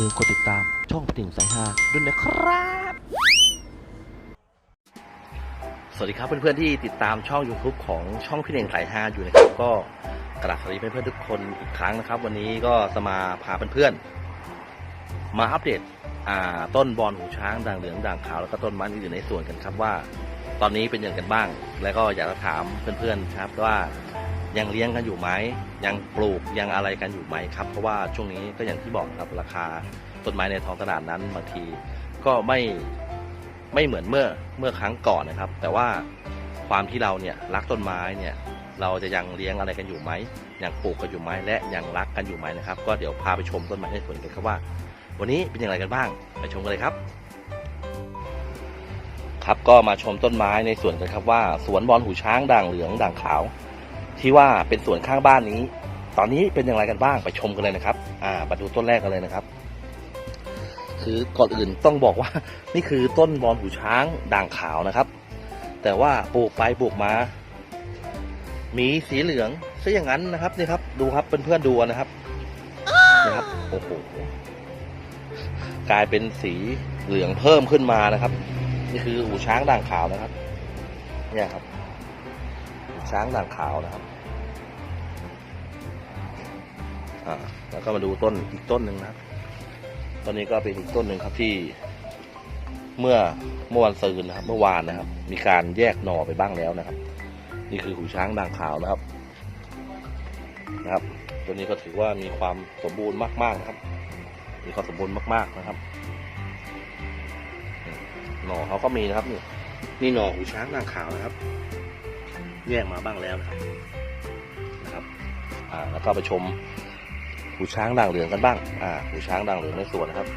ลืมกดติดตามช่องพี่งสายฮาด้วยนะครับ สวัสดีครับเพื่อนๆที่ติดตามช่อง YouTube ของช่องพี่เน่งสายฮาอยู่นะครับก็กราบสวัสดีเพื่อนๆทุกคนอีกครั้งนะครับ วันนี้ก็จะมาพาเพื่อนๆมาอัปเดตต้นบอลหูช้างด่างเหลืองด่างขาวแล้วก็ต้นไม้อื่นในสวนกันครับว่า ตอนนี้เป็นอย่างกันบ้าง แล้วก็อยากจะถามเพื่อนๆครับว่า ยังเลี้ยงกันอยู่ไหมยังปลูกยังอะไรกันอยู่ไหมครับ เพราะว่าช่วงนี้ก็อย่างที่บอกครับราคาต้นไม้ในท้องตลาดนั้นบางทีก็ไม่ไม่เหมือนเมื่อเมื่อครั้งก่อนนะครับ แต่ว่าความที่เราเนี่ยรักต้นไม้เนี่ยเราจะยังเลี้ยงอะไรกันอยู่ไหมยังปลูกกันอยู่ไหมและยังรักกันอยู่ไหมนะครับ ก็เดี๋ยวพาไปชมต้นไม้ในสวนกันครับว่า วันนี้เป็นอย่างไรกันบ้างไปชมกันเลยครับ ครับก็มาชมต้นไม้ในสวนกันครับว่าสวนบอลหูช้างด่างเหลืองด่างขาว ที่ว่าเป็นสวนข้างบ้านนี้ ตอนนี้เป็นอย่างไรกันบ้างไปชมกันเลยนะครับ อ่ามาดูต้นแรกกันเลยนะครับ คือก่อนอื่นต้องบอกว่านี่คือต้นบอลหูช้างด่างขาวนะครับ แต่ว่าปลูกไปปลูกมา มีสีเหลืองซะอย่างนั้นนะครับนี่ครับ ดูครับเพื่อนๆดูนะครับนี่ครับโอ้โหกลายเป็นสีเหลืองเพิ่มขึ้นมานะครับ นี่คือหูช้างด่างขาวนะครับ เนี่ยครับ ช้างด่างขาวนะครับอ่าแล้วก็มาดูต้นอีกต้นหนึ่งนะครับต้นนี้ก็เป็นอีกต้นหนึ่งครับที่เมื่อเมื่อวันซืนนะครับ เมื่อวานนะครับ มีการแยกหน่อไปบ้างแล้วนะครับ นี่คือหูช้างด่างขาวนะครับ นะครับ ตัวนี้ก็ถือว่ามีความสมบูรณ์มากๆนะครับ มีความสมบูรณ์มาก ๆนะครับ หน่อเขาก็มีนะครับนี่นี่หน่อหูช้างด่างขาวนะครับ แยกมาบ้างแล้วนะครับนะครับอ่าแล้วก็ไปชมหูช้างด่างเหลืองกันบ้างอ่าหูช้างด่างเหลืองในสวนนะครับ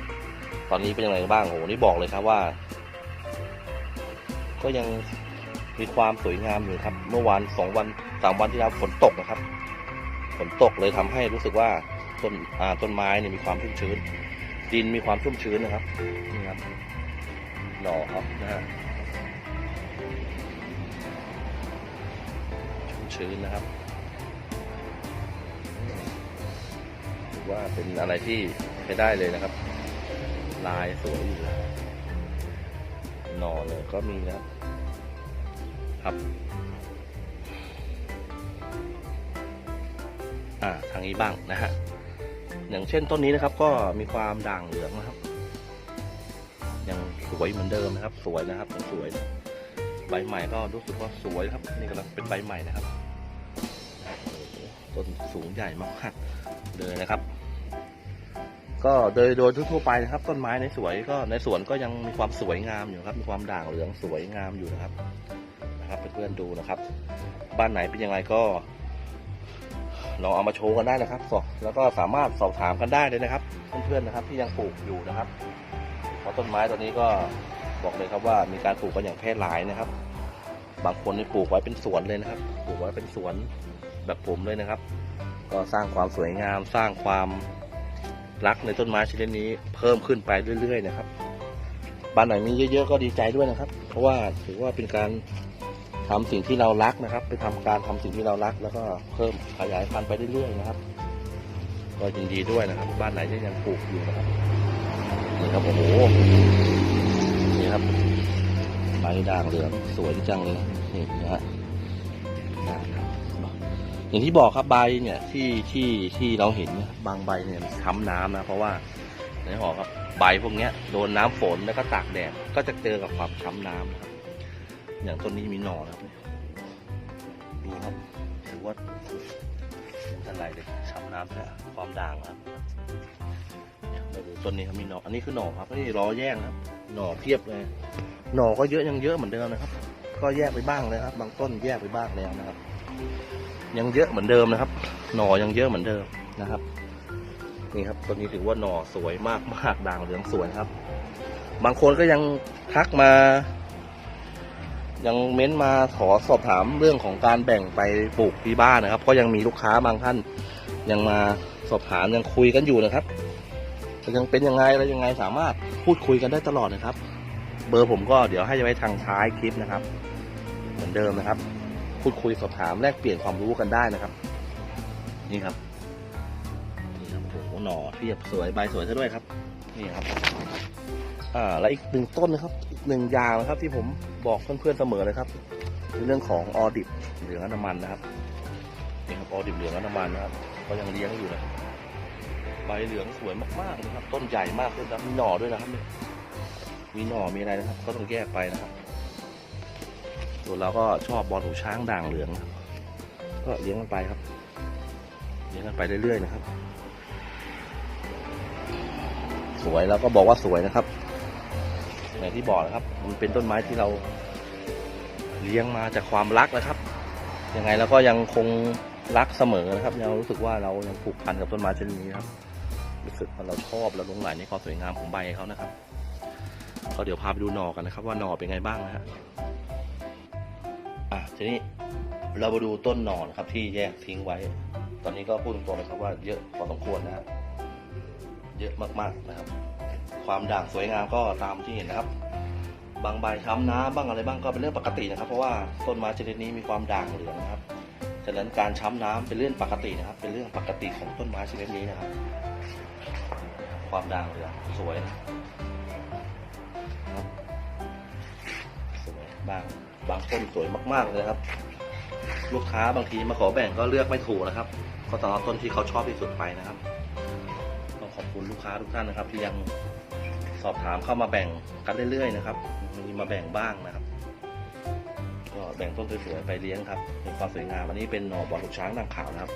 ตอนนี้เป็นยังไงบ้างโอ้โหนี่บอกเลยครับว่า ก็ยังมีความสวยงามอยู่ครับ เมื่อวานสองวันสามวันที่แล้วฝนตกนะครับฝนตกเลยทำให้รู้สึกว่าต้นอ่าต้นไม้เนี่ยมีความชุ่มชื้น ดินมีความชุ่มชื้นนะครับนี่ครับหน่อครับนะฮะ ชื้นนะครับถือว่าเป็นอะไรที่ใช้ได้เลยนะครับ ลายสวยอยู่นะหน่อเลยก็มีนะครับครับอ่าทางนี้บ้างนะฮะอย่างเช่นต้นนี้นะครับก็มีความด่างเหลืองนะครับ ยังสวยเหมือนเดิมนะครับ สวยนะครับสวยนะ ใบใหม่ก็รู้สึกว่าสวยครับ นี่กำลังเป็นใบใหม่นะครับต้นสูงใหญ่มากเลยนะครับ ก็โดยโดยทั่วๆไปนะครับ ต้นไม้ในสวยก็ในสวนก็ยังมีความสวยงามอยู่ครับ มีความด่างเหลืองสวยงามอยู่นะครับ นะครับเพื่อนๆดูนะครับ บ้านไหนเป็นยังไงก็ลองเอามาโชว์กันได้นะครับสอบแล้วก็สามารถสอบถามกันได้เลยนะครับ เพื่อนๆนะครับ ที่ยังปลูกอยู่นะครับเพราะต้นไม้ตัวนี้ก็ บอกเลยครับว่ามีการปลูกกันอย่างแพร่หลายนะครับ บางคนนี่ปลูกไว้เป็นสวนเลยนะครับ ปลูกไว้เป็นสวนแบบผมเลยนะครับ ก็สร้างความสวยงาม สร้างความรักในต้นไม้ชนิดนี้เพิ่มขึ้นไปเรื่อย ๆ นะครับบ้านไหนมีเยอะ ๆ ก็ดีใจด้วยนะครับ เพราะว่าถือว่าเป็นการทำสิ่งที่เรารักนะครับ ไปทำการทำสิ่งที่เรารัก แล้วก็เพิ่มขยายพันธุ์ไปเรื่อยๆนะครับ ก็ยินดีด้วยนะครับ บ้านไหนที่ยังปลูกอยู่นะครับนี่ครับโอ้โห ครับใบด่างเหลืองสวยจังเลยนะนี่นะฮะอย่างที่บอกครับใบเนี่ยที่ที่ที่เราเห็นบางใบเนี่ยมันช้ำน้ำนะเพราะว่าในหอกครับใบพวกเนี้ยโดนน้ำฝนแล้วก็ตากแดดก็จะเจอกับความช้ำน้ำนะครับอย่างต้นนี้มีหน่อนะครับดูครับถือว่าอะไรเลยช้ำน้ำแต่ความด่างครับ ต้นนี้ครับมีหน่อ อันนี้คือหน่อครับนี่รอแยกนะครับ หน่อเพียบเลย หน่อก็เยอะยังเยอะเหมือนเดิมนะครับ ก็แยกไปบ้างเลยครับ บางต้นแยกไปบ้างแล้วนะครับ ยังเยอะเหมือนเดิมนะครับ หน่อยังเยอะเหมือนเดิมนะครับ นี่ครับต้นนี้ถือว่าหน่อสวยมากมากด่างเหลืองสวยครับ บางคนก็ยังทักมา ยังเม้นมาขอสอบถามเรื่องของการแบ่งไปปลูกที่บ้านนะครับ ก็ยังมีลูกค้าบางท่าน ยังมาสอบถามยังคุยกันอยู่นะครับ ยังเป็นยังไงแล้วยังไงสามารถพูดคุยกันได้ตลอดนะครับ เบอร์ผมก็เดี๋ยวให้ไว้ทางท้ายคลิปนะครับ เหมือนเดิมนะครับ พูดคุยสอบถามแลกเปลี่ยนความรู้กันได้นะครับ นี่ครับนี่ครับโอ้โหหน่อเทียบสวยใบสวยซะด้วยครับ นี่ครับอ่าและอีกหนึ่งต้นนะครับอีกหนึ่งอย่างนะครับ ที่ผมบอกเพื่อนๆเสมอเลยครับในเรื่องของออดิบเหลืองน้ำมันนะครับนี่ครับออดิบเหลืองน้ำมันนะครับ ก็ยังเลี้ยงอยู่นะ ใบเหลืองสวยมากๆนะครับ ต้นใหญ่มากเลยนะมีหน่อด้วยนะครับเนี่ยมีหน่อมีอะไรนะครับ ก็ต้องแยกไปนะครับส่วนเราก็ชอบบอลหูช้างด่างเหลืองครับก็เลี้ยงกันไปครับเลี้ยงกันไปเรื่อยๆนะครับ สวยแล้วก็บอกว่าสวยนะครับอย่างที่บอกนะครับ มันเป็นต้นไม้ที่เราเลี้ยงมาจากความรักนะครับยังไงเราก็ยังคงรักเสมอนะครับยังรู้สึกว่าเรายังผูกพันกับต้นไม้ชนิดนี้ครับ รู้สึกว่าเราชอบเราหลงใหลในความสวยงามของใบเขานะครับก็เดี๋ยวพาไปดูหน่อกันนะครับ ว่าหน่อเป็นไงบ้างนะฮะอะทีนี้เรามาดูต้นหน่อนะครับที่แยกทิ้งไว้ ตอนนี้ก็พูดตรงๆเลยครับว่าเยอะพอสมควรนะครับ เยอะมากๆนะครับ ความด่างสวยงามก็ตามที่เห็นนะครับ บางใบช้ำน้ำบ้างอะไรบ้างก็เป็นเรื่องปกตินะครับ เพราะว่าต้นไม้ชนิดนี้มีความด่างเหลืองนะครับ ฉะนั้นการช้ำน้ำเป็นเรื่องปกตินะครับ เป็นเรื่องปกติของต้นไม้ชนิดนี้นะครับ ความด่างเหลืองสวยนะครับสวยบางบางต้นสวยมาก ๆเลยครับ ลูกค้าบางทีมาขอแบ่งก็เลือกไม่ถูกนะครับ ก็ต้องเอาต้นที่เขาชอบที่สุดไปนะครับต้องขอบคุณลูกค้าทุกท่านนะครับ ที่ยังสอบถามเข้ามาแบ่งกันเรื่อยๆนะครับ มีมาแบ่งบ้างนะครับ ก็แบ่งต้นสวยๆไปเลี้ยงครับเป็นความสวยงามอันนี้เป็นหน่อบอลลูกช้างด่างขาวนะครับ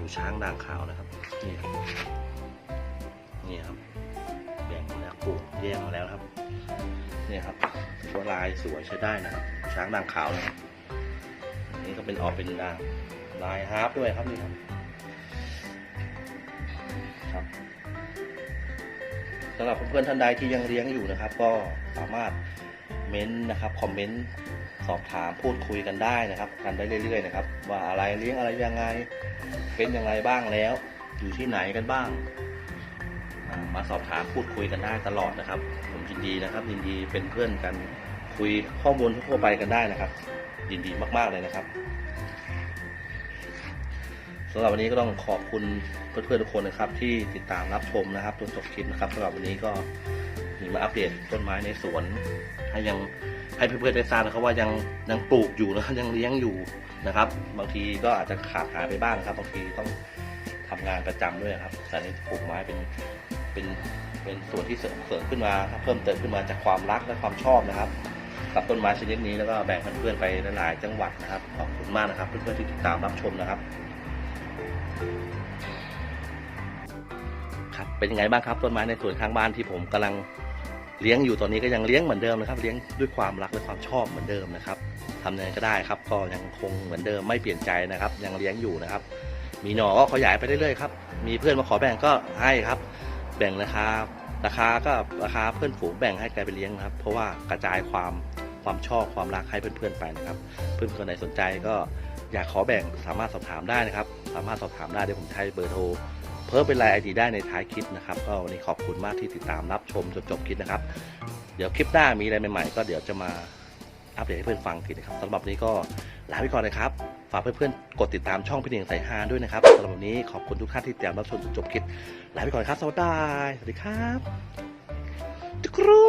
ลูกช้างด่างขาวนะครับนี่ครับนี่ครับแบ่งมาแล้วปลูกแยกมาแล้วครับนี่ครับถือว่าลายสวยใช้ได้นะครับช้างด่างขาวนะครับนนี้ก็เป็นออกเป็นด่างลายฮาร์ปด้วยครับนี่ครับครับสำหรับเพื่อนๆท่านใดที่ยังเลี้ยงอยู่นะครับ ก็สามารถ เมนต์นะครับคอมเมนต์สอบถามพูดคุยกันได้นะครับกันได้เรื่อยๆนะครับ ว่าอะไรเลี้ยงอะไรยังไง เป็นยังไงบ้างแล้ว อยู่ที่ไหนกันบ้าง มาสอบถามพูดคุยกันได้ตลอดนะครับ ผมยินดีนะครับ ยินดีเป็นเพื่อนกันคุยข้อมูลทั่วไปกันได้นะครับ ยินดีมากๆเลยนะครับสำหรับวันนี้ก็ต้องขอบคุณเพื่อนๆทุกคนนะครับ ที่ติดตามรับชมนะครับจนจบคลิปนะครับสำหรับวันนี้ก็ มาอัปเดตต้นไม้ในสวน ให้ยังให้เพื่อนๆได้ทราบนะครับว่ายังยังปลูกอยู่นะครับยังเลี้ยงอยู่นะครับ บางทีก็อาจจะขาดหายไปบ้างนะครับ บางทีต้องทำงานประจำด้วยครับแต่นี่ปลูกไม้เป็นเป็นเป็นส่วนที่เสริมเสริมขึ้นมาเพิ่มเติมขึ้นมาจากความรักและความชอบนะครับกับต้นไม้ชนิดนี้แล้วก็แบ่งเพื่อนๆไปหลายจังหวัดนะครับขอบคุณมากนะครับ เพื่อนๆที่ติดตามรับชมนะครับครับเป็นยังไงบ้างครับต้นไม้ในสวนข้างบ้านที่ผมกำลัง เลี้ยงอยู่ตอนนี้ก็ยังเลี้ยงเหมือนเดิมนะครับ เลี้ยงด้วยความรักและความชอบเหมือนเดิมนะครับทำยังไงก็ได้ครับ ก็ยังคงเหมือนเดิมไม่เปลี่ยนใจนะครับ ยังเลี้ยงอยู่นะครับ มีหน่อก็ขยายไปเรื่อยๆครับ มีเพื่อนมาขอแบ่งก็ให้ครับ แบ่งราคาราคาก็ราคาเพื่อนฝูงแบ่งให้แกไปเลี้ยงนะครับ เพราะว่ากระจายความความชอบความรักให้เพื่อนๆไปนะครับ เพื่อนคนไหนสนใจก็อยากขอแบ่งสามารถสอบถามได้นะครับ สามารถสอบถามได้เดี๋ยวผมให้เบอร์โทร พิ่มเป็นลน์ไอดีได้ในท้ายคลิปนะครับ ก็วันนี้ขอบคุณมากที่ติดตามรับชมจนจบคลิปนะครับ เดี๋ยวคลิปหน้ามีอะไรใหม่ๆ ก็เดี๋ยวจะมาอัปเดตให้เพื่อนฟังทีนะครับสำหรับวันนี้ก็ลาไปก่อนนะครับ ฝากเพื่อนๆกดติดตามช่องพี่หนึ่งสายฮานด้วยนะครับสำหรับวันนี้ขอบคุณทุกท่านที่ติดตามรับชมจนจบคลิปลาไปก่อนครับ สวัสดีสวัสดีครับจุกรู